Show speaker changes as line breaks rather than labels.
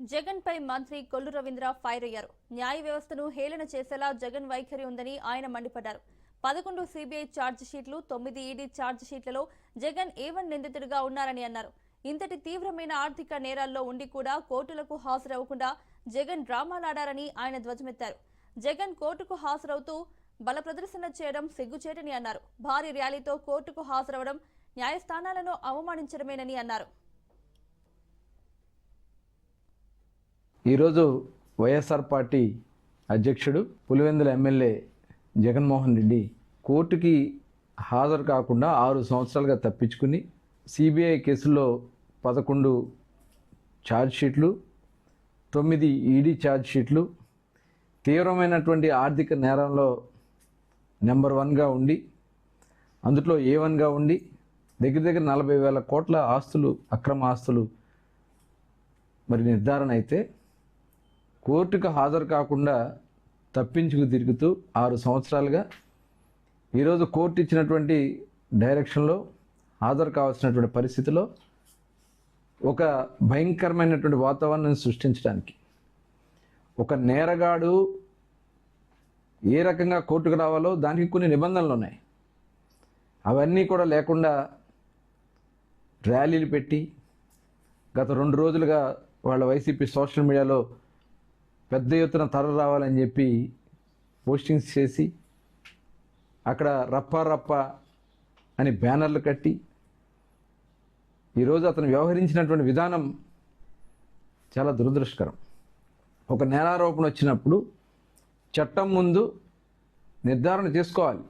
జగన్ పై మంత్రి కొల్లు రవీంద్ర ఫైర్ అయ్యారు. న్యాయ వ్యవస్థను హేళన చేసేలా జగన్ వైఖరి ఉందని ఆయన మండిపడ్డారు. పదకొండు సిబిఐ ఛార్జ్ షీట్లు తొమ్మిది ఈడీ ఛార్జ్ షీట్లలో జగన్ ఏవన్ నిందితుడిగా ఉన్నారని అన్నారు. ఇంతటి తీవ్రమైన ఆర్థిక నేరాల్లో ఉండి కూడా కోర్టులకు హాజరవ్వకుండా జగన్ డ్రామాలాడారని ఆయన ధ్వజమెత్తారు. జగన్ కోర్టుకు హాజరవుతూ బల ప్రదర్శన చేయడం సిగ్గుచేటని అన్నారు. భారీ ర్యాలీతో కోర్టుకు హాజరవడం న్యాయస్థానాలను అవమానించడమేనని అన్నారు.
ఈరోజు వైఎస్ఆర్ పార్టీ అధ్యక్షుడు పులివెందుల ఎమ్మెల్యే జగన్మోహన్ రెడ్డి కోర్టుకి హాజరు కాకుండా ఆరు సంవత్సరాలుగా తప్పించుకుని సిబిఐ కేసుల్లో పదకొండు ఛార్జ్ షీట్లు తొమ్మిది ఈడీ ఛార్జ్ షీట్లు తీవ్రమైనటువంటి ఆర్థిక నేరంలో నెంబర్ వన్గా ఉండి అందులో ఏ వన్గా ఉండి దగ్గర దగ్గర నలభై వేల కోట్ల ఆస్తులు అక్రమ ఆస్తులు మరి నిర్ధారణ అయితే కోర్టుకు హాజరు కాకుండా తప్పించుకు తిరుగుతూ ఆరు సంవత్సరాలుగా ఈరోజు కోర్టు ఇచ్చినటువంటి డైరెక్షన్లో హాజరు కావాల్సినటువంటి పరిస్థితిలో ఒక భయంకరమైనటువంటి వాతావరణాన్ని సృష్టించడానికి ఒక నేరగాడు ఏ రకంగా కోర్టుకు రావాలో దానికి కొన్ని నిబంధనలు ఉన్నాయి. అవన్నీ కూడా లేకుండా ర్యాలీలు పెట్టి గత రెండు రోజులుగా వాళ్ళ వైసీపీ సోషల్ మీడియాలో పెద్ద ఎత్తున తర రావాలని చెప్పి పోస్టింగ్స్ చేసి అక్కడ రప్ప రప్ప అని బ్యానర్లు కట్టి ఈరోజు అతను వ్యవహరించినటువంటి విధానం చాలా దురదృష్టకరం. ఒక నేరారోపణ వచ్చినప్పుడు చట్టం ముందు నిర్ధారణ చేసుకోవాలి